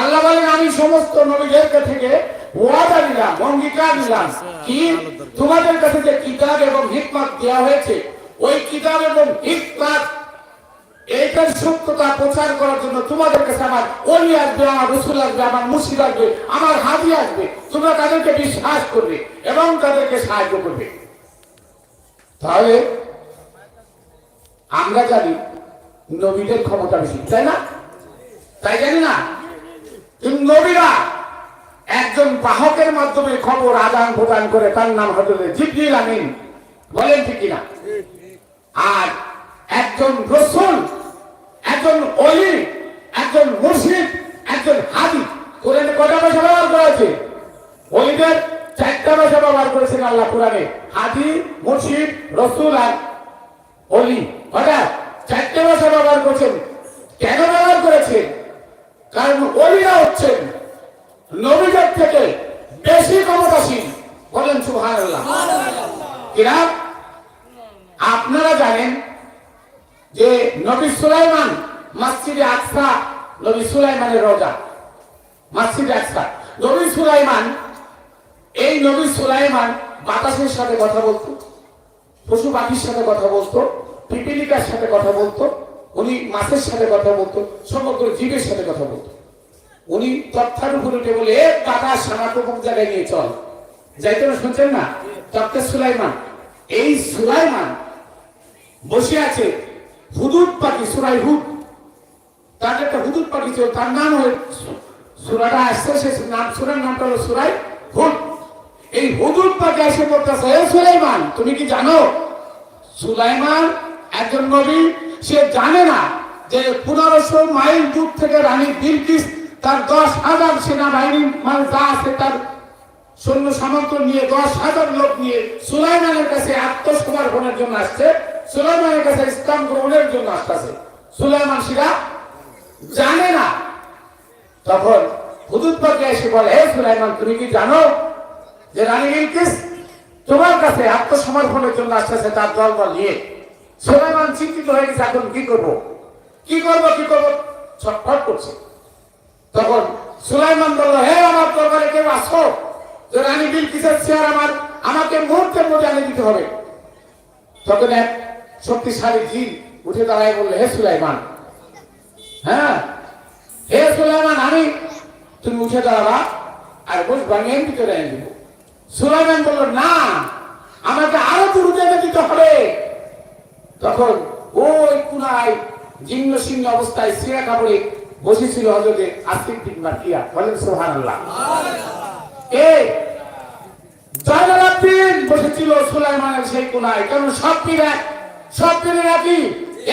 আল্লাহ বলেন, আমি সমস্ত নবীদেরকে থেকে ওয়াদা দিলাম অঙ্গীকার দিলাম কি? তোমাদের কাছে যে কিতাব এবং হিকমত দেওয়া হয়েছে, ওই কিতাব এবং হিকমত, এইটার সত্যতা প্রচার করার জন্য তোমাদের কাছে আমার অলি আসবে, আমার রসুল আসবে, আমার আসবে আমার আসবে। তোমরা তাদেরকে বিশ্বাস করবে এবং তাদেরকে সাহায্য করবে। তাহলে, আমরা জানি নবীদের ক্ষমতা বেশি, তাই না? তাই জানি না? নবীরা একজন বাহকের মাধ্যমে খবর আদান প্রদান করে তার নাম হজরত জিবরিল আমিন। বলেন ঠিক কিনা? আর একজন রসুল, একজন অলি একজন মুর্শিদ, একজন হাদি। কোরআনে কটা ভাষা ব্যবহার করা হয়েছে? অলিদের চারটা ভাষা ব্যবহার করেছেন আল্লাহ কোরআনে। হাদি, মুর্শিদ, রসুল আর অলি হঠাৎ চারটে ভাষা ব্যবহার করেছেন। কেন ব্যবহার করেছেন? কারণ অলিরা হচ্ছেন নবীদের থেকে বেশি ক্ষমতাসীন বলেন সুহান কিনা আপনারা জানেন যে নবী সুলাইমান মসজিদে আকসা, নবী সুলাইমানের রোজা। মসজিদে আকসা। নবী সুলাইমান, এই নবী সুলাইমান বাতাসের সাথে কথা বলতো, পশু পাখির সাথে কথা বলতো, পিপিলিকার সাথে কথা বলতো উনি মাছের সাথে কথা বলতো, সমগ্র জীবের সাথে কথা বলতো। উনি তথ্যার উপর উঠে বলে, এ বাতাস আমাকে কোন জায়গায় নিয়ে চল। যাইতে না, শুনছেন না? তত্ত্বে সুলাইমান। এই সুলাইমান বসে আছে হুদুদ পাখি, সুরাই হুদ। তার একটা হুদুদ পাখি ছিল, তার নাম হল সুরাটা আসছে, সে নাম সুরার নামটা হলো সুরাই হুদ। এই হুদুদ পাখি এসে বলতেছে হে সুলাইমান, তুমি কি জানো? সুলাইমান একজন নবী সে জানে না যে পনেরোশো মাইল দূর থেকে রানী বিলকিস তার দশ হাজার সেনাবাহিনী মানে যা আছে তার সৈন্য সামন্ত নিয়ে, দশ হাজার লোক নিয়ে সুলাইমানের কাছে আত্মসমর্পণের জন্য আসছে। সুলাইমানের কাছে ইসলাম গ্রহণের জন্য আসতেছে। সুলাইমান সিরা জানে না। তখন হুদুদ এসে বলে, হে সুলাইমান, তুমি কি জানো যে রানী বিলকিস তোমার কাছে আত্মসমর্পণের জন্য আসতেছে তার দলবল নিয়ে? সুলাইমান চিন্তিত হয়ে গেছে, এখন কি করব? কি করব কি করব? ছটফট করছে। তখন সুলাইমান বলল, হে আমার দরবারে কেউ আসো? যে রানী বিলকিসের চেয়ার আমার, আমাকে মুহূর্তের মধ্যে আনে দিতে হবে। তখন এক শক্তিশালী জিন উঠে দাঁড়ায় বলল, হে সুলাইমান হ্যাঁ? হে সুলাইমান, আমি তুমি উঠে দাঁড়াবা আর বস বানিয়ে ভিতরে এনে দিব। সুলাইমান বলল, না, আমাকে আরও দূর দিতে হবে। তখন ওই কুনায় জিন্ন সিংহ অবস্থায় সিরা কাপড়ে বসেছিল হজরতে আসিফ বিন মাকিয়া বলেন সুবহানাল্লাহ। বসেছিল সেই কোনায়। সব সব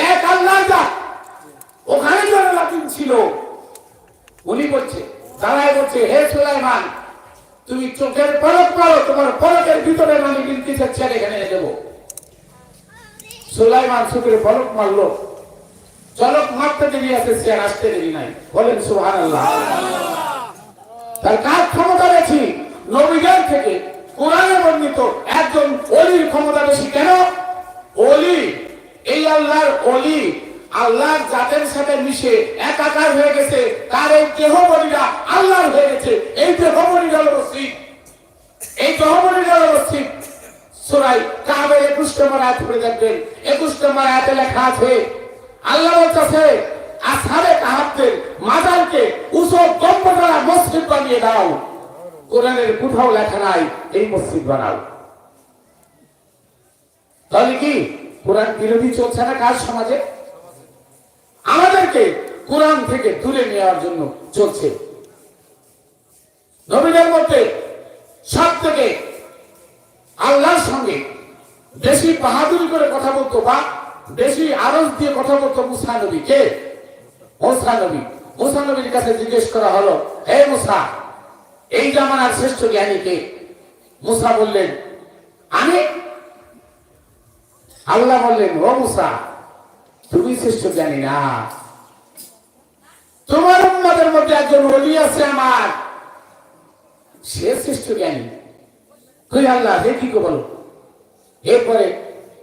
এক ওখানে ছিল। হে তুমি চোখের পলক পারো তোমার পলকের ভিতরে মানে বিলকিসের ছেলে এখানে দেবো। সুলাইমান চোখের পলক মারলো। চলক মারতে দেরি আছে সে আর আসতে দেরি নাই। বলেন সুহান আল্লাহ তার কার ক্ষমতা বেশি। নবীদের থেকে কোরআনে বর্ণিত একজন অলির ক্ষমতা বেশি। কেন? অলি, এই আল্লাহর অলি, আল্লাহর জাতের সাথে মিশে একাকার হয়ে গেছে। তার এই দেহ আল্লাহর হয়ে গেছে। এই দেহ বলিরা হলো এই দেহ বলিরা হলো সুরাই কাবের একুশ নম্বর আয়াত পড়ে দেখবেন। একুশ নম্বর আয়াতে লেখা আছে, আল্লাহ বলতেছে আসারে কাহাবদের মাজারকে উসব গম্বটারা মসজিদ বানিয়ে দাও। কোরআনের কোথাও লেখা নাই, এই মসজিদ বানাও। তাহলে কি কোরআন বিরোধী চলছে না কাজ সমাজে? আমাদেরকে কোরআন থেকে দূরে নেওয়ার জন্য চলছে। নবীদের মধ্যে সব থেকে আল্লাহর সঙ্গে বেশি বাহাদুরি করে কথা বলতো বা বেশি আরজ দিয়ে কথা বলতো মুসা নবী। কে? মুসা নবী। মুসা নবীর কাছে জিজ্ঞেস করা হলো, হে মুসা, এই জামানার শ্রেষ্ঠ জ্ঞানী কে? মুসা বললেন, আমি। আল্লাহ বললেন, ও মুসা, তুমি শ্রেষ্ঠ জ্ঞানী না। তোমার উন্মতের মধ্যে একজন অলি আছে আমার। সে শ্রেষ্ঠ জ্ঞানী। কই আল্লাহ, হে কি বলো? এরপরে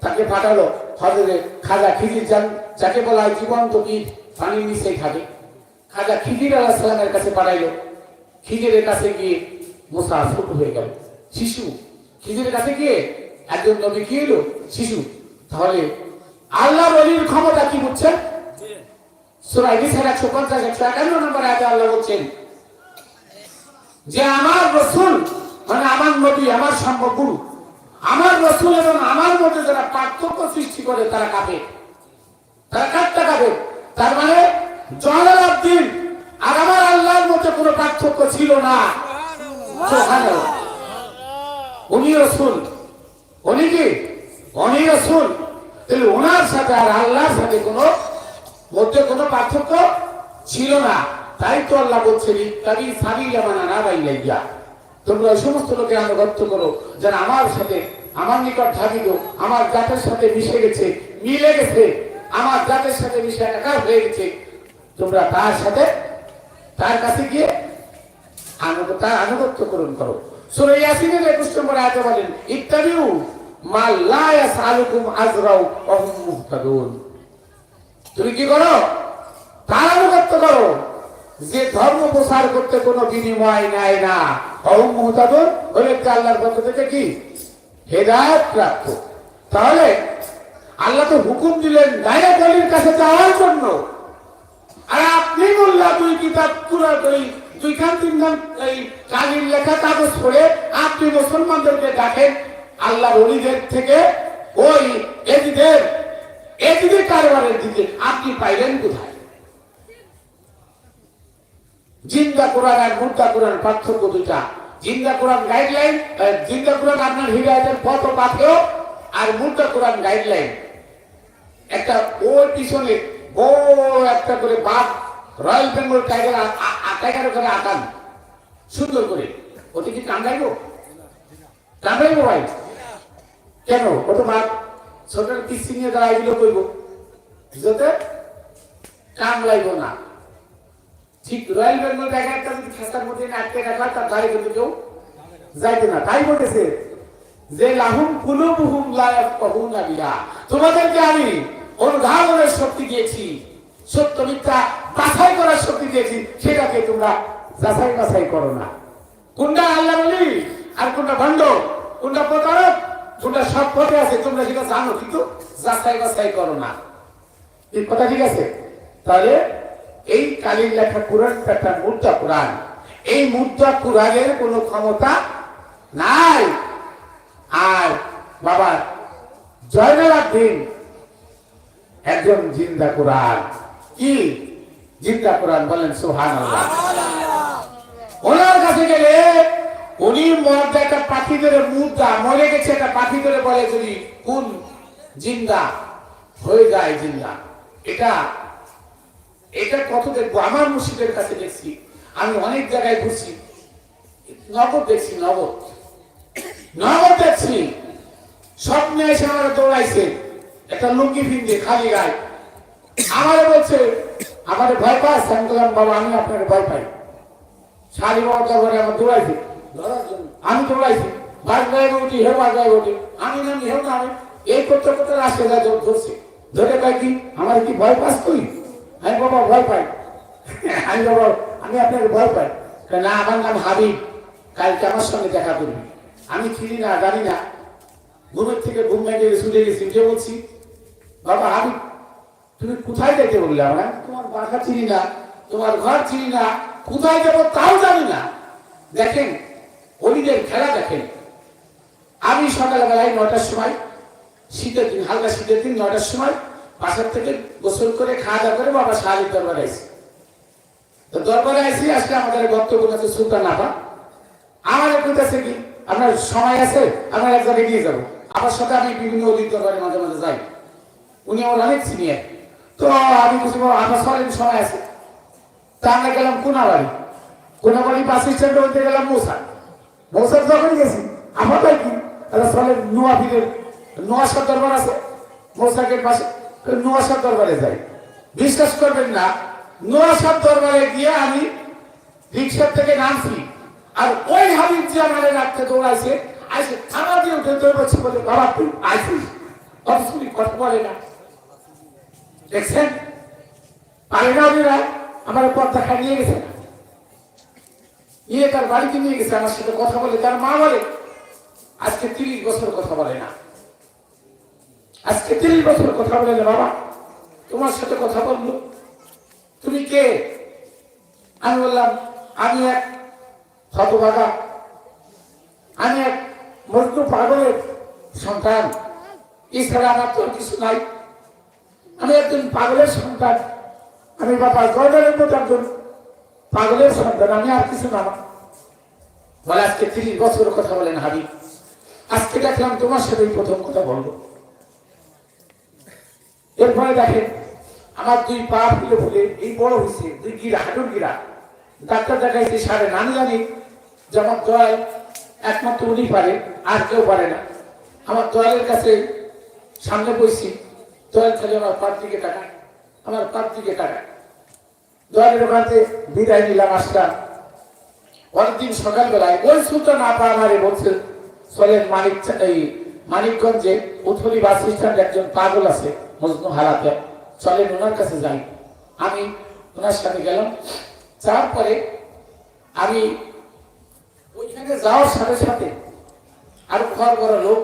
তাকে পাঠালো হজরে খাজা খিজির যান যাকে বলা হয় জীবন্ত বীর পানির নিচেই থাকে। খাজা খিজির আলাহ সালামের কাছে পাঠাইলো। খিজিরের কাছে গিয়ে মুসা ছোট হয়ে গেল। শিশু, খিজিরের কাছে গিয়ে একজন নবী কি এলো শিশু। তাহলে আল্লাহ বলির ক্ষমতা কি বুঝছেন? সুরাই নিসার একশো পঞ্চাশ, একশো একান্ন নম্বর আয়াতে আল্লাহ বলছেন, যে আমার রসুল মানে আমার নবী, আমার সম্ভব আমার রসুল এবং আমার মধ্যে যারা পার্থক্য সৃষ্টি করে, তারা কাঁপে তারা কাটটা কাঁপে তার মানে জলালুদ্দিন আর আমার আল্লাহর মধ্যে কোনো পার্থক্য ছিল না। উনি রসুল। উনি কি? উনি রসুল। ওনার সাথে আর আল্লাহর সাথে কোনো, মধ্যে কোনো পার্থক্য ছিল না। তাই তো আল্লাহ বলছেন ইত্যাদি সাবি জামানা না বাইলাইয়া তোমরা ওই সমস্ত লোকে আনুগত্য করো যারা আমার সাথে, আমার নিকট ধাবিত, আমার জাতের সাথে মিশে গেছে, মিলে গেছে, আমার জাতের সাথে মিশে একাকার হয়ে গেছে। তোমরা তার সাথে, তার কাছে গিয়ে তার আনুগত্য করুন করো। সুরে ইয়াসিনের একুশ নম্বর আয়াতে বলেন ইত্যাদিও মা লা ইয়াসআলুকুম আজরাও ওয়া হুম মুহতাদুন। তুমি কি করো? তার আনুগত্য করো। যে ধর্ম প্রসার করতে কোনো বিনিময় নেয় না। অহম ওই ব্যক্তি আল্লাহর পক্ষ থেকে কি? হেদায়ত প্রাপ্ত। তাহলে আল্লাহ তো হুকুম দিলেন ডাইরেক্ট অলির কাছে যাওয়ার জন্য। আর আপনি বললা দুই কিতাব, পুরা দুই দুই খান তিন এই কালির লেখা, কাগজ পড়ে আপনি মুসলমানদেরকে ডাকেন আল্লাহ অলিদের থেকে, ওই এদিদের এদিদের কারবারের দিকে আপনি পাইলেন কোথায়? জিন্দা কোরআন আর মুদ্রা কোরআন পার্থক্য দুটা জিন্দা কোরআন গাইডলাইন জিন্দা কোরআন আপনার হৃদয়ের পথ পাথেও আর মুদ্রা কোরআন গাইডলাইন একটা ওর পিছনে বড় একটা করে বাঘ, রয়্যাল বেঙ্গল টাইগার টাইগার ওখানে আঁকান সুন্দর করে। ওতে কি কামড়াইব কামড়াইব ভাই? কেন? ও তো বাঘ। ছোট কিস্তি নিয়ে তারা এগুলো করব যাতে কামড়াইব না। ঠিক রয়্যাল বেঙ্গল টাইগারটা যদি খেসার মধ্যে আটকে রাখা তার ধারে কিন্তু কেউ যাইতো না। তাই বলেছে যে, লাহুম কুলুবুহুম লা ইয়াফকাহুনা বিহা তোমাদেরকে আমি অনুধাবনের শক্তি দিয়েছি, সত্য মিথ্যা বাছাই করার শক্তি দিয়েছি, সেটাকে তোমরা যাচাই বাছাই করো না। কোনটা আল্লাহ বলি আর কোনটা ভণ্ড, কোনটা প্রতারক, কোনটা সব পথে আছে, তোমরা সেটা জানো, কিন্তু যাচাই বাছাই করো না। এই কথা ঠিক আছে? তাহলে এই কালির লেখা কোরআনটা একটা মুদ্রা কোরআন। এই মুদ্রা কোরআনের কোনো ক্ষমতা নাই। আর বাবা জয়নাল আব্দিন একজন জিন্দা কোরআন। কি জিন্দা কোরআন বলেন? সোহান ওনার কাছে গেলে উনি মরতে একটা পাখি ধরে মুদ্রা, মরে গেছে একটা পাখি ধরে বলে যদি কোন জিন্দা হয়ে যায় জিন্দা, এটা এটা কত দেখব? আমার মুর্শিদের কাছে দেখছি। আমি অনেক জায়গায় ঘুরছি। নগদ দেখছি নগদ নগদ দেখছি। স্বপ্নে এসে আমার দৌড়াইছে। একটা লুঙ্গি ফিন্দি খালি গায়ে। আমারে বলছে, আমার ভয় পাস আমি বাবা, আমি আপনাকে ভয় পাই। শাড়ি বাবা দরবারে আমার দৌড়াইছে। আমি দৌড়াইছি। বাস গায়ে উঠি হেউ বাস গায়ে উঠি আমি নামি, হেউ আমি এই করতে করতে রাস্তায় ধরছে। ধরে কয় কি, আমার কি ভয় পাস তুই? আমি বাবা ভয় পাই। আমি বাবা আমি আপনাকে ভয় পাই। না, আমার নাম হাবিব। কালকে আমার সঙ্গে দেখা করবি। আমি চিনি না, জানি না। ঘুমের থেকে ঘুম ভেঙে শুনে গেছি যে বলছি, বাবা হাবিব, তুমি কোথায় যেতে বললে আমরা তোমার বাসা চিনি না, তোমার ঘর চিনি না, কোথায় যাব তাও জানি না। দেখেন অলিদের খেলা দেখেন। আমি সকালবেলায় নটার সময়, শীতের দিন, হালকা শীতের দিন নটার সময় বাসার থেকে গোসল করে খাওয়া দাওয়া করে বাবা শাহালির দরবারে আসি তো দরবারে আসি আসলে আমাদের বক্তব্য আছে সুলতান আবা আমার কইতেছে কি? আপনার সময় আছে আমরা এক জায়গায় নিয়ে যাব। আমার সাথে আমি বিভিন্ন অলির দরবারে মাঝে মাঝে যাই। উনি আমার অনেক সিনিয়র তো আমি বলব, আমার সরেন সময় আছে। তা আমরা গেলাম কোনাবাড়ি। কোনাবাড়ি বাস স্ট্যান্ডে হইতে গেলাম মৌসা। মৌসার যখন গেছি। আমার কি? তাহলে সলে নোয়াফিদের নোয়াশার দরবার আছে মৌসাকের পাশে। নোয়াশার দরবারে যাই। বিশ্বাস করবেন না নোয়াশার দরবারে গিয়ে আমি রিক্সার থেকে নামছি। আর ওই হাবিব যে রাখতে দৌড়াইছে, আইসে দিয়ে উঠে বলে, বাবা, তুই আইসিস কথা বলে না। দেখছেন? পারে না ওরা আমার পর্দা খাই নিয়ে গেছে। না তার বাড়িতে নিয়ে গেছে, আমার সাথে কথা বলে। তার মা বলে, আজকে তিরিশ বছর কথা বলে না। আজকে তিরিশ বছর কথা বলে বাবা, তোমার সাথে কথা বলল তুমি কে? আমি বললাম, আমি এক হতভাগা, আমি এক মজনু পাগলের সন্তান। এছাড়া আমার তো কিছু নাই। আমি একজন পাগলের সন্তান। আমি বাবা গর্বের মতো একজন পাগলের সন্তান, আমি আর কিছু না। বলে, আজকে তিরিশ বছর কথা বলেন হাবিব। আজকে দেখলাম তোমার সাথে প্রথম কথা বলব। এরপরে দেখেন, আমার দুই পা ফুলে ফুলে এই বড় হয়েছে, দুই গিরা, হাঁটুর গিরা। ডাক্তার দেখাইছে, সারে, নানি জানি যে আমার দয়াল, একমাত্র উনি পারে, আর কেউ পারে না। আমার দয়ালের কাছে সামনে বসছি দয়াল খালি আমার পার টাকায় আমার পার দিকে টাকায় দয়ালের ওখানে বিদায় নিলাম আসলাম পরের সকালবেলায় ওই সূত্র না পা আমারে বলছে, চলেন মানিক, এই মানিকগঞ্জে উথলি বাস স্ট্যান্ড একজন পাগল আছে মজনু হারাতে চলেন ওনার কাছে যাই। আমি ওনার সাথে গেলাম। যাওয়ার পরে আমি ওইখানে যাওয়ার সাথে সাথে আর ঘর বড় লোক,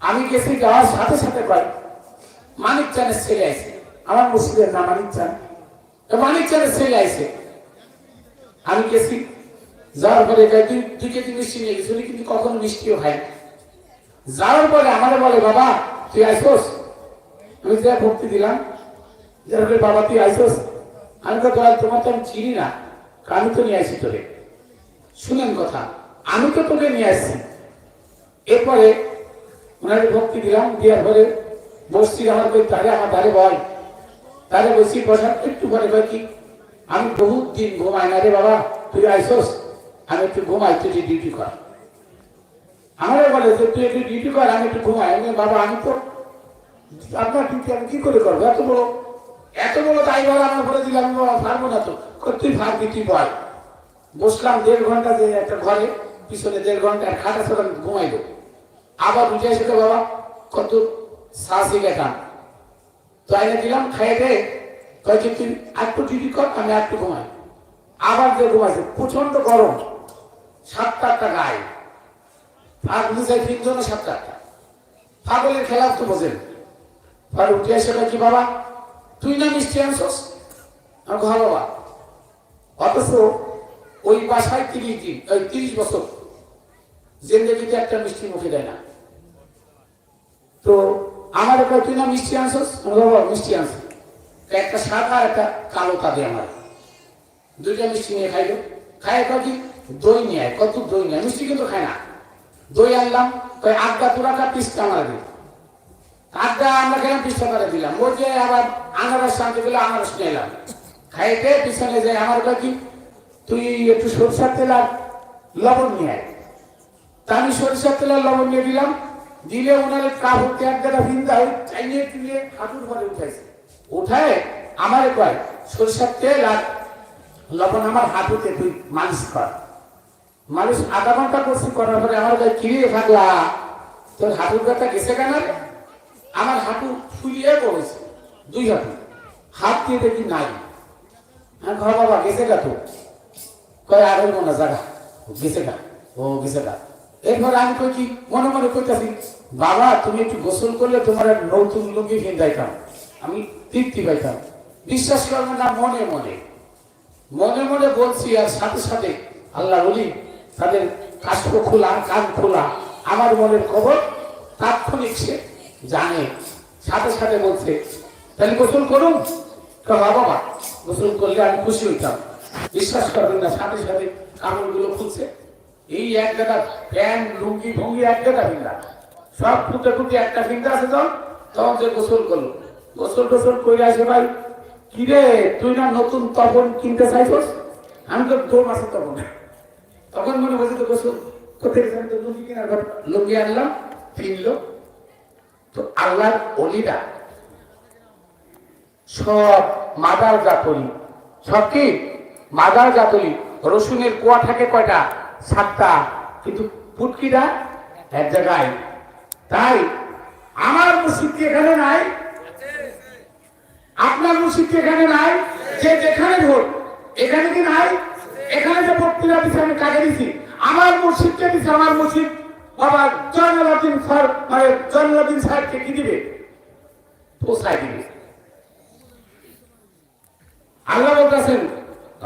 আমি গেছি যাওয়ার সাথে সাথে পাই মানিক চানের ছেলে আছে। আমার মুসলিমের নাম মানিক চান। মানিক চানের ছেলে আছে। আমি গেছি। যাওয়ার পরে তুই দুই কেজি মিষ্টি নিয়ে গেছিলি কিন্তু কখনো মিষ্টিও খাই যাওয়ার পরে আমার বলে, বাবা, তুই আইসোস? আমি যা ভক্তি দিলাম। যার ফলে বাবা তুই আইসোস, আমি তো তোমার তো আমি চিনি না। আমি তো নিয়ে আসি তোরে শুনেন কথা, আমি তো তোকে নিয়ে আসছি। এরপরে ওনাকে ভক্তি দিলাম, দেওয়ার পরে বসছি আমার কই তারে আমার ধারে বয় তারে বসি, বসার একটু পরে কয় কি, আমি বহুত দিন ঘুমাই না রে বাবা, তুই আইসোস, আমি একটু ঘুমাই, তুই ডিউটি কর। আমারও বলে যে, তুই একটু ডিউটি কর, আমি একটু ঘুমাই। বাবা, আমি তো আপনার ডিউটি আমি কি করে করব? এত বড় এত বড় দায়ভার আমার করে দিলাম পারব না তো। তুই পারবি তুই বল। বসলাম দেড় ঘণ্টা যে একটা ঘরে, পিছনে দেড় ঘণ্টা আর খাটা ছাড়া ঘুমাই দেবো আবার উঠে এসে বাবা, কত শ্বাসই গেতাম তো আইনে দিলাম, খাইয়ে দে। কয় তুই একটু ডিউটি কর, আমি একটু ঘুমাই। আবার যে ঘুমাইছে প্রচণ্ড গরম। সাতটা আটটা গায়ে। আর বুঝাই তিনজনে সাতটা আটটা। পাগলের খেলা তো বোঝেন। আর উঠে এসে কি বাবা? তুই না মিষ্টি আনছস? আমি ঘর বাবা। অথচ ওই বাসায় তিরিশ দিন ওই তিরিশ বছর জিন্দগিতে একটা মিষ্টি মুখে দেয় না। তো আমার কয় তুই না মিষ্টি আনছস? আমি বলব, বাবা মিষ্টি আনছি। একটা সাদা আর একটা কালো কাঁদে আমার। দুইটা মিষ্টি নিয়ে খাইলো। খাই কি? দই নিয়ে কত দই নিয়ে মিষ্টি কিন্তু খায় না। দই আনলাম কয় আড্ডা তোরা কা পিসটা আমার দিল আড্ডা আমরা খেলাম পিসটা করে দিলাম? ওই যে আবার আনারস আনতে গেলে আনারস নিয়ে এলাম। খাইতে পিছনে যায় আমার কয় কি, তুই একটু সরষার তেল আর লবণ নিয়ে আয়। তা আমি সরিষার তেল আর লবণ নিয়ে দিলাম। দিলে ওনার কাপড় গাদা ভিন্দা চাইনিয়ে তুলে হাঁটুর ঘরে উঠাইছে। উঠায় আমার কয়, সরিষার তেল আর লবণ আমার হাঁটুতে, তুই মালিশ কর। মালিশ আধা ঘণ্টা করছি, করার পরে আমার কয় কিরে থাকলা তোর হাঁটুর ব্যথা গেছে কেন রে? আমার হাঁটু ফুলিয়ে পড়েছে, দুই হাঁটু। হাত দিয়ে দেখি নাই। আমি ঘর বাবা, গেছে গা তো। কয়, আর হইব না জায়গা গেছে গা। ও, গেছে গা। এরপর আমি কই কি, মনে মনে কইতাছি, বাবা, তুমি একটু গোসল করলে তোমার নতুন লুঙ্গি কিনতাইতাম আমি তৃপ্তি পাইতাম। বিশ্বাস করবে না, মনে মনে। মনে মনে বলছি, আর সাথে সাথে আল্লাহ বলি তাদের কাষ্ঠ খোলা, কান খোলা, আমার মনের খবর তাৎক্ষণিক সে জানে, সাথে সাথে বলছে, তাহলে গোসল করুন? তো বাবা গোসল করলে আমি খুশি হইতাম। বিশ্বাস করবেন না, সাথে সাথে কাপড়গুলো খুলছে। এই এক গাদা প্যান্ট, লুঙ্গি, ভঙ্গি এক গাদা ভিন্দা সব ফুটে ফুটে একটা ভিন্দা আছে তখন তখন সে গোসল করল। গোসল টোসল করে আসে ভাই কিরে তুই না নতুন তপন কিনতে চাইছস? আমি তো দু মাসে তখন তখন মনে বলছে তো গোসল কোথায়? লুঙ্গি কেনার লুঙ্গি আনলাম, কিনলো। তো আল্লাহর অলিরা সব মাদার জাতলি। সব কি? মাদার জাতলি। রসুনের কোয়া থাকে কয়টা? সাতটা। কিন্তু পুটকিটা এক জায়গায়। তাই আমার মুসিদ কি এখানে নাই? আপনার মসজিদ এখানে নাই? যে যেখানে ভোট এখানে কি নাই? এখানে যে বক্তৃতা দিচ্ছে আমি কাকে দিছি? আমার মসজিদকে দিচ্ছে আমার মসজিদ বাবা জয়নালাদিন স্যার মানে জয়নালাদিন সাহেবকে কি দিবে? পোষায় দিবে। আল্লাহ বলতেছেন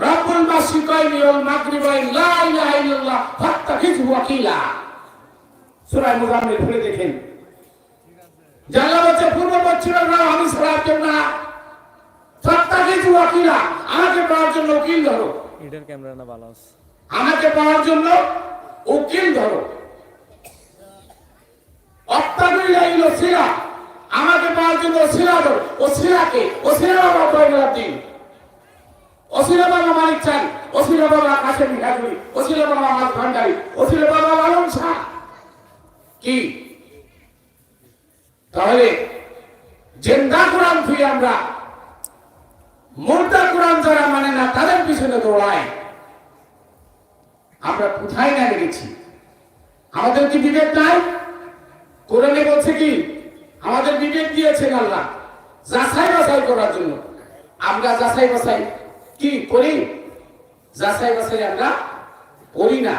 রব্বুল মাশরিকাইনি ওয়াল মাগরিবাইন লা ইলাহা ইল্লাল্লাহ ফাত্তাখিযহু ওয়াকিলা। সূরা মুজাম্মিল খুলে দেখেন। জানলা বলছে পূর্ব পশ্চিমের নাম আমি সালার জন্য ফাত্তাখিযহু ওয়াকিলা আমাকে পাওয়ার জন্য উকিল ধরো। এটার ক্যামেরা না ভালো আমাকে পাওয়ার জন্য উকিল ধরো। অত্যাগুল আমাকে পাওয়ার জন্য শিলা ধরো ও শিলাকে ও শিলা বাবা কয়েকদিন অসিলা বাবা মালিক চান অসিলা বাবা কাশেম হাজুরি অসিলা বাবা মাছ ভান্ডারি কি? তাহলে জেন্দা কোরআন ফিরে আমরা, মুর্দা কোরআন যারা মানে না, তাদের পিছনে দৌড়ায়। আমরা কোথায় না গেছি? আমাদের কি বিবেক নাই? কোরআনে বলছে কি? আমাদের বিবেক দিয়েছেন আল্লাহ। যাচাই বাছাই করার জন্য। আমরা যাচাই বাছাই কি করি? যাচাই বাছাই আমরা করি না।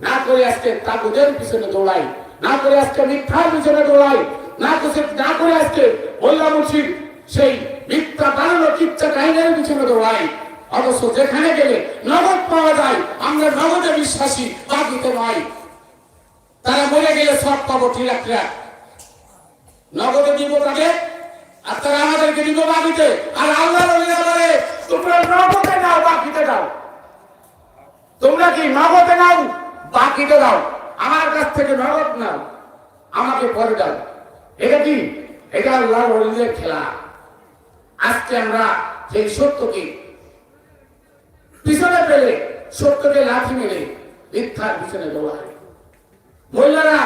না করে আজকে তাগুদের পিছনে দৌড়াই। না করে আজকে মিথ্যার পিছনে দৌড়াই। না না করে আজকে মোল্লা মুর্শিদ সেই মিথ্যা বানানো কিচ্ছা কাহিনীর পিছনে দৌড়াই। অবশ্য যেখানে গেলে নগদ পাওয়া যায়। আমরা নগদে বিশ্বাসী বাকিতে নয়। তারা মরে গেলে সব পাবো ঠিক ট্রাক নগদে দিব তাদের আর তারা আমাদেরকে দিব বাকিতে। আর আল্লাহ বলে তোমরা নগদে নাও, বাকিতে দাও তোমরা কি নগদে নাও, বাকিতে দাও আমার কাছ থেকে নগদ নাও, আমাকে পরে দাও। এটা কি? এটা আল্লাহ বলিদের খেলা। আজকে আমরা সেই সত্যকে পিছনে পেলে সত্যকে লাঠি মেলে মিথ্যার পিছনে দৌড়ায় মহিলারা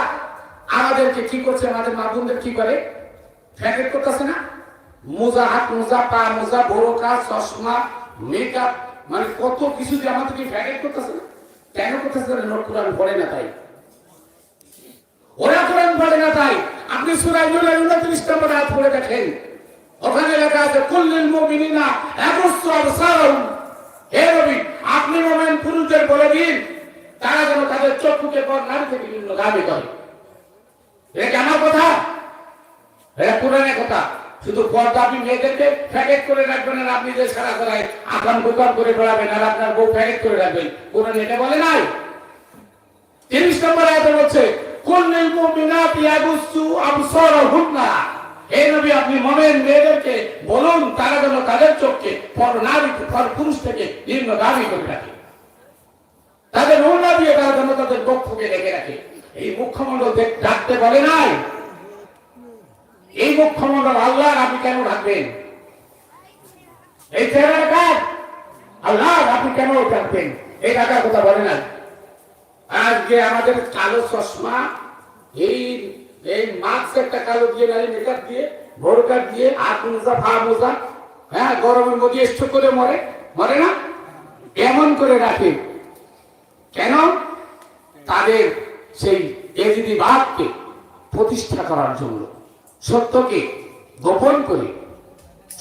আমাদেরকে কি করছে? আমাদের মাধ্যমদের কি করে? ফ্যাকেট করতেছে না? মোজা হাত, মোজা পা, মোজা বোরকা চশমা মেকআপ মানে কত কিছু যে আমাদেরকে ফ্যাকেট করতেছে না? কেন করতেছে না নোট কোরআন পড়ে না তাই। ওরা কোরআন পড়ে না তাই। আপনি সুরাই নুরের উনত্রিশ নম্বর আয়াত পড়ে দেখেন। ওখানে লেখা আছে, কুল্লিল মুমিনিনা ইয়াকুসসু আবসারহুম। হে নবী, আপনি মোমেন পুরুষদের বলে দিন তারা যেন তাদের চক্ষুকে পর নারী বিভিন্ন দাবি করে। এটা কি আমার কথা? এটা কোরআনের কথা। শুধু পর্দা আপনি মেয়েদেরকে প্যাকেট করে রাখবেন আর আপনি যে সারা করায় আকাম দোকান করে বেড়াবেন আর আপনার বউ প্যাকেট করে রাখবেন কোরআন এটা বলে নাই? তিরিশ নম্বর আয়াতে বলছে কুল্লিল মুমিনাতি ইয়াগুসসু আবসারহুন্না। হে নবী, আপনি মোমেন মেয়েদেরকে বলুন, তারা যেন তাদের চোখকে পর নারী পর পুরুষ থেকে নিম্ন দাবি করে রাখে। তাদের নোংরা দিয়ে তারা যেন তাদের বক্ষকে রেখে। রাখে এই মুখ্যমন্ডল ডাকতে বলে নাই। এই মুখ্যমন্ডল আল্লাহ আপনি কেন ডাকবেন? এই চেহারা কাজ। আল্লাহ আপনি কেন ডাকবেন? এই ডাকার কথা বলে নাই। আজকে আমাদের কালো চশমা, এই এই মাস্ক একটা কালো দিয়ে, নারী মেকআপ দিয়ে ভোরকার দিয়ে, হাত মোজা, পা মোজা হ্যাঁ গরমের মধ্যে স্ট্রোক করে মরে। মরে না? এমন করে রাখে। কেন? তাদের সেই এজিদিবাদকে প্রতিষ্ঠা করার জন্য। সত্যকে গোপন করে,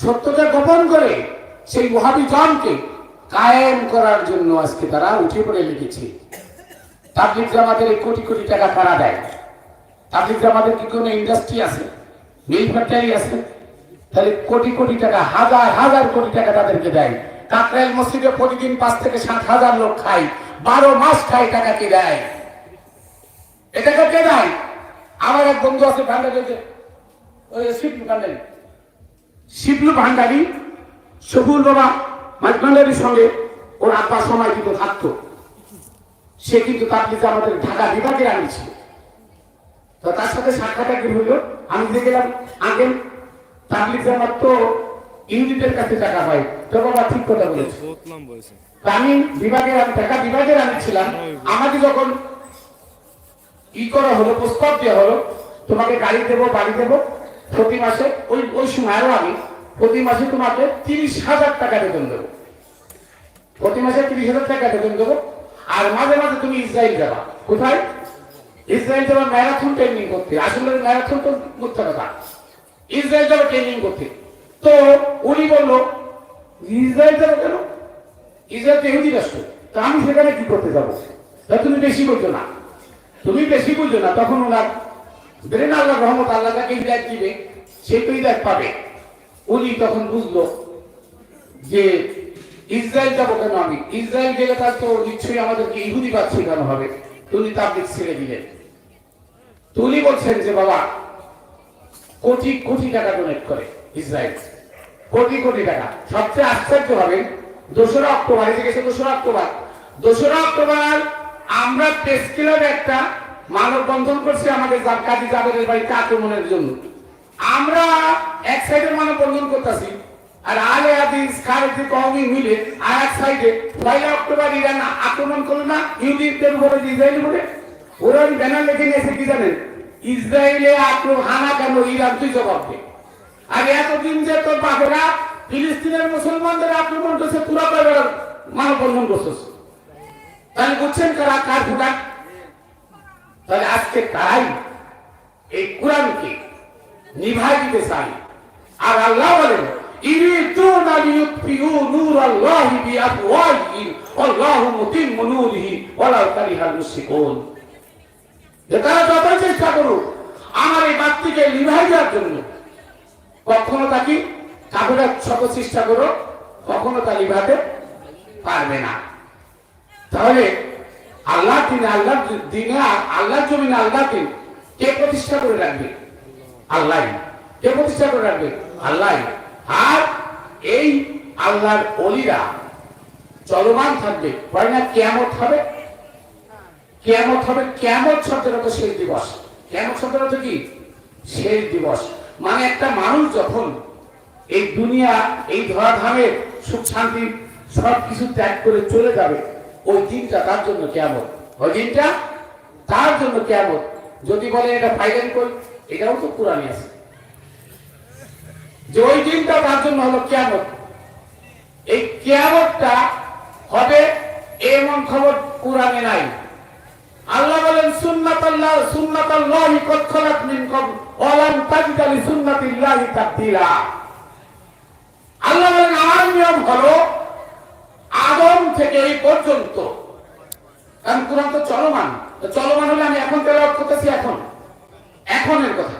সত্যকে গোপন করে সেই মহাবিজনকে কায়েম করার জন্য আজকে তারা উঠে পড়ে লেগেছে। তাবলিগ জামাতের কোটি কোটি টাকা কারা দেয়? তাবলিগ জামাতের কি কোনো ইন্ডাস্ট্রি আছে? মিল ফ্যাক্টরি আছে? তাহলে কোটি কোটি টাকা, হাজার হাজার কোটি টাকা তাদেরকে দেয়। কাকরাইল মসজিদে প্রতিদিন পাঁচ থেকে সাত হাজার লোক খায়। বারো মাস খায় টাকা কি দেয়? এটাকে কে দেয়? আমার এক বন্ধু আছে ভান্ডারিতে। ওই শিবলু ভান্ডারি। শিবলু ভান্ডারি সবুল বাবা মাঝ ভান্ডারির সঙ্গে ওর আব্বা সময় কিন্তু থাকতো। সে কিন্তু তাবলিগ আমাদের ঢাকা বিভাগে আনিছিল তো তার সাথে সাক্ষাৎ হইল, আমি যে গেলাম, আগে তাবলিগ জামাত তো ইউনিটের কাছে টাকা হয়। তো বাবা ঠিক কথা বলেছে। হয়েছে তা আমি বিভাগের আমি ঢাকা বিভাগের আমি ছিলাম। আমাকে যখন ই করা হলো প্রস্তাব দেওয়া হলো তোমাকে গাড়ি দেবো বাড়ি দেবো প্রতি মাসে ওই ওই সময় আরও আমি প্রতি মাসে তোমাকে তিরিশ হাজার টাকা বেতন দেবো। প্রতি মাসে তিরিশ হাজার টাকা বেতন দেবো। আর মাঝে মাঝে তুমি ইসরায়েল যাবা। কোথায়? ইসরায়েল যাবা ম্যারাথন ট্রেনিং করতে। আসলে ম্যারাথন তো মিথ্যা কথা। ইসরায়েল যাবে ট্রেনিং করতে। তো উনি বলল, ইসরায়েল যাব কেন? ইসরায়েল তো ইহুদি রাষ্ট্র। তা আমি সেখানে কি করতে যাব? তা তুমি বেশি বলছো না। তুমি বেশি বুঝছ না। তখন ওনার ব্রেন আল্লাহ রহমত আল্লাহ তাকে হৃদায়ত দিবে, সে তো হৃদায়ত পাবে। উনি তখন বুঝলো যে ইসরায়েল যাব কেন আমি? ইসরায়েল গেলে তার তো নিশ্চয়ই আমাদেরকে ইহুদিবাদ শেখানো হবে। তুমি তার দিক ছেড়ে দিলেন। তো উনি বলছেন যে, বাবা, কোটি কোটি টাকা ডোনেট করে। ইসরায়েল কোটি কোটি টাকা। সবচেয়ে আশ্চর্য হবে, দোসরা অক্টোবর এসে গেছে দোসরা অক্টোবর। দোসরা অক্টোবর, আমরা প্রেস একটা মানববন্ধন করছি আমাদের কাজী জাবেদের বাড়িতে আক্রমণের জন্য। আমরা এক সাইডে মানববন্ধন করতেছি, আর আলে হাদিস খারেজি কওমি মিলে আর এক সাইডে পয়লা অক্টোবর ইরান আক্রমণ করল না, ইহুদিদের উপরে ইসরায়েল উপরে? ওরা ব্যানার লিখে নিয়েছে কি জানেন? ইসরায়েলে আক্রমণ হানা কেন ইরান তুই জবাব দে আর এতদিন যে তোর বাপেরা ফিলিস্তিনের মুসলমানদের আক্রমণ করছে, পুরো মানববন্ধন করছিস তাহলে বুঝছেন কারা কার ফুটান তাহলে আজকে তারাই এই কোরআনকে নিভাই দিতে চাই আর আল্লাহ বলেন তারা আমার এই বাতিকে নিভাই দেওয়ার জন্য কখনো তাকে কাপড়া শত চেষ্টা করো, কখনো তা নিভাতে পারবে না। তাহলে আল্লাহ দিনে আল্লাহ দিনে আল্লাহ জমিনে আল্লাহ দিন কে প্রতিষ্ঠা করে রাখবে? আল্লাহ। কে প্রতিষ্ঠা করে রাখবে? আল্লাহ। আর এই আল্লাহর অলিরা চলমান থাকবে। হয় না কেমত হবে? কেমত হবে। কেমত শব্দের অর্থ শেষ দিবস। কেমত শব্দের অর্থ কি? শেষ দিবস। মানে একটা মানুষ যখন এই দুনিয়া, এই ধরাধামের সুখ শান্তি সব কিছু ত্যাগ করে চলে যাবে, ওই দিনটা তার জন্য কেমন ওই দিনটা তার জন্য কেমন যদি বলে এটা ফাইলেন করি, এটাও তো পুরানি আছে। যে ওই দিনটা তার জন্য হলো কেমন এই কেয়ামতটা হবে এমন খবর কোরআনে নাই। আল্লাহ বলেন সুন্নাত আল্লাহ সুন্নাত আল্লাহি কদ খালাত মিন ক্বাবল ওয়া লান তাজিদা লি সুন্নাতিল্লাহি তাবদীলা। আল্লাহ বলেন, আমার নিয়ম হলো আদম থেকে এই পর্যন্ত। কারণ কোরআন তো চলমান। চলমান হলে আমি এখন তেলাওয়াত করতেছি এখন। এখনের কথা।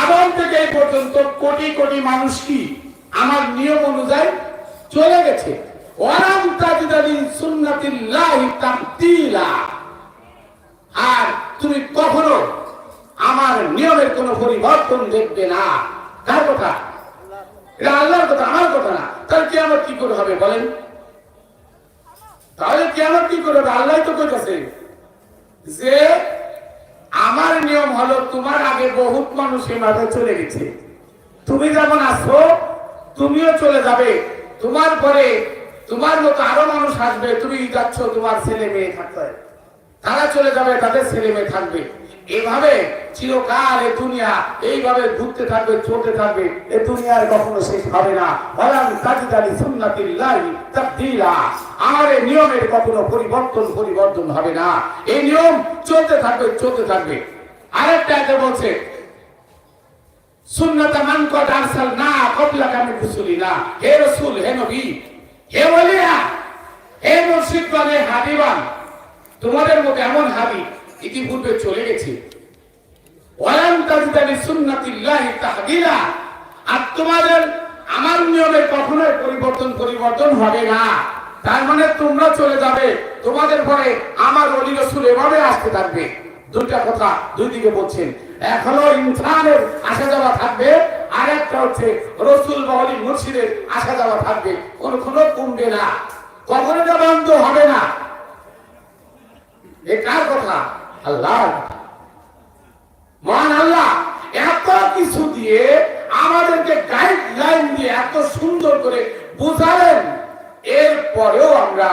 আদম থেকে এই পর্যন্ত কোটি কোটি মানুষ কি আমার নিয়ম অনুযায়ী চলে গেছে? ওয়ারাম তাজিদালি সুন্নাতিল্লাহি তাবদীলা। আর তুমি কখনো আমার নিয়মের কোনো পরিবর্তন দেখবে না। কার কথা? এটা আল্লাহর কথা, আমার কথা না। তাহলে কি আমার কি করে হবে বলেন? তাহলে কি আমার কি করে হবে? আল্লাহ তো কইতাছে যে আমার নিয়ম হলো তোমার আগে বহুত মানুষ মাথায় চলে গেছে। তুমি যেমন আসো তুমিও চলে যাবে। তোমার পরে তোমার মতো আরও মানুষ আসবে। তুমি যাচ্ছ তোমার ছেলে মেয়ে থাকতে। তারা চলে যাবে, তাদের ছেলে মেয়ে থাকবে। এভাবে চিরকাল এ দুনিয়া, এইভাবে ঘুরতে থাকবে, চলতে থাকবে, এ দুনিয়ার কখনো শেষ হবে না। ওয়ালাম তাজিদালি সুন্নাতিল্লাহি তাবদীলা। আমার এই নিয়মের কখনো পরিবর্তন পরিবর্তন হবে না। এই নিয়ম চলতে থাকবে চলতে থাকবে। আরেকটা এতে বলছে, সুন্নাতা মান কদ আরসালনা ক্বাবলাকা মিন রুসুলিনা। হে রাসূল, হে নবী, হে ওলিয়া, হে মুর্শিদগণ হে হাবিবান তোমাদের মধ্যে এমন হাবি ইতিপূর্বে চলে গেছে। আর তোমাদের, আমার নিয়মে পরিবর্তন পরিবর্তন হবে না। তার মানে তোমরা চলে যাবে, তোমাদের পরে আমার অলি রসুল এভাবে আসতে থাকবে। দুইটা কথা দুই দিকে বলছেন। এক হলো ইনসানের আসা যাওয়া থাকবে, আর একটা হচ্ছে রসুল বা অলি মুর্শিদের আসা যাওয়া থাকবে। কোনো কোনো কমবে না। কখনো বন্ধ হবে না। এ কার কথা? আল্লাহ। মহান আল্লাহ, এত কিছু দিয়ে আমাদেরকে গাইডলাইন দিয়ে এত সুন্দর করে বোঝালেন। এর আমরা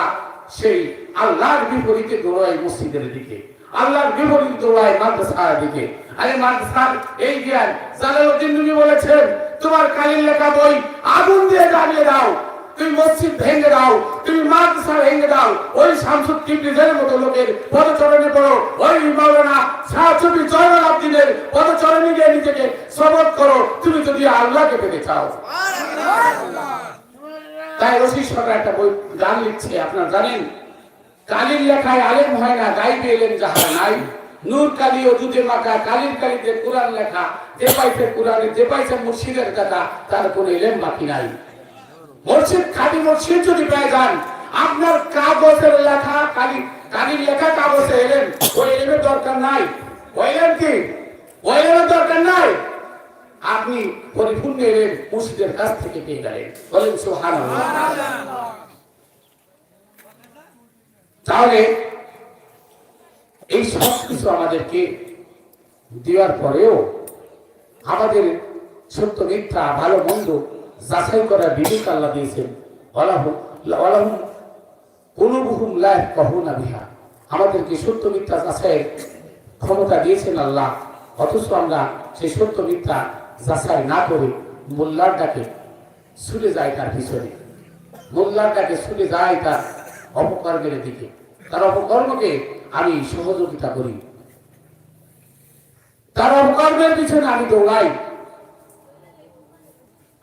সেই আল্লাহর বিপরীতে দৌড়াই মসজিদের দিকে, আল্লাহর বিপরীতে দৌড়াই মাদ্রাসার দিকে। আরে মাদ্রাসার এই জ্ঞান জালালউদ্দিন বলেছেন, তোমার কালির লেখা বই আগুন দিয়ে জ্বালিয়ে দাও। তুমি মসজিদ ভেঙে দাও তুমি মাদ্রাসা ভেঙে দাও, ওই শামসুদ টিবলিদের মতো লোকের পদচরণে পড়ো। ওই মাওলানা শাহচুবি জয়নাল আব্দিনের পদচরণে গিয়ে নিজেকে সবত করো, তুমি যদি আল্লাহকে পেতে চাও। তাই রশি সরকার একটা বই গান লিখছে, আপনারা জানেন? কালির লেখায় আলেম হয় না, গাইবে এলেন যাহারা নাই। নূর কালি ও দুধে মাখা, কালির কালিতে কোরআন লেখা, যে পাইছে কোরআনে, যে পাইছে মুর্শিদের কথা, তার কোনো এলেম বাকি নাই। মসজিদ খালি মসজিদ যদি পেয়ে যান, আপনার কাগজের লেখা কালি কালির লেখা কাগজে এলেন ওই এলেমের দরকার নাই। ওই এলেম কি? ওই এলেমের দরকার নাই। আপনি পরিপূর্ণ এলেন, মসজিদের কাছ থেকে পেয়ে গেলেন। বলেন সুবহানাল্লাহ। তাহলে, এই সব কিছু আমাদেরকে দেওয়ার পরেও আমাদের সত্য মিথ্যা, ভালো, মন্দ যাচাই করার বিবেক আল্লাহ দিয়েছেন। অলাহুম অলাহুম কোনবহুম লাইফ বিহা। আমাদেরকে সত্য মিথ্যা যাচাইয়ের ক্ষমতা দিয়েছেন আল্লাহ। অথচ আমরা সেই সত্য মিথ্যা যাচাই না করে মোল্লার ডাকে ছুটে যায় তার পিছনে। মোল্লার ডাকে ছুটে যায় তার অপকর্মের দিকে। তার অপকর্মকে আমি সহযোগিতা করি। তার অপকর্মের পিছনে আমি দৌড়াই।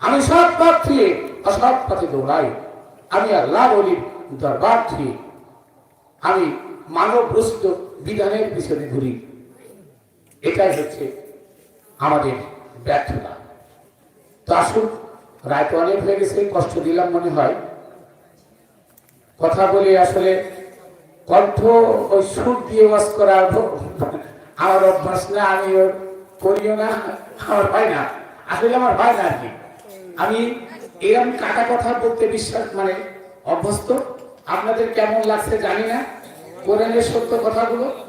আমি সৎ পথ থেকে অসৎ পথে দৌড়াই আমি আল্লাহ বলির দরবার থেকে আমি মানব রচিত বিধানের পিছনে ঘুরি। এটাই হচ্ছে আমাদের ব্যর্থতা। তো আসুন, রায় তো অনেক হয়ে গেছে, কষ্ট দিলাম মনে হয়। কথা বলে আসলে কণ্ঠ ওই সুর দিয়ে ওয়াজ করা আমার অভ্যাস না আমি করিও না, আমার হয় না। আসলে আমার হয় না আর কি। আমি এরকম কাটা কথা বলতে বিশ্বাস মানে অভ্যস্ত। আপনাদের কেমন লাগছে জানি না। কোরআনের সত্য কথাগুলো।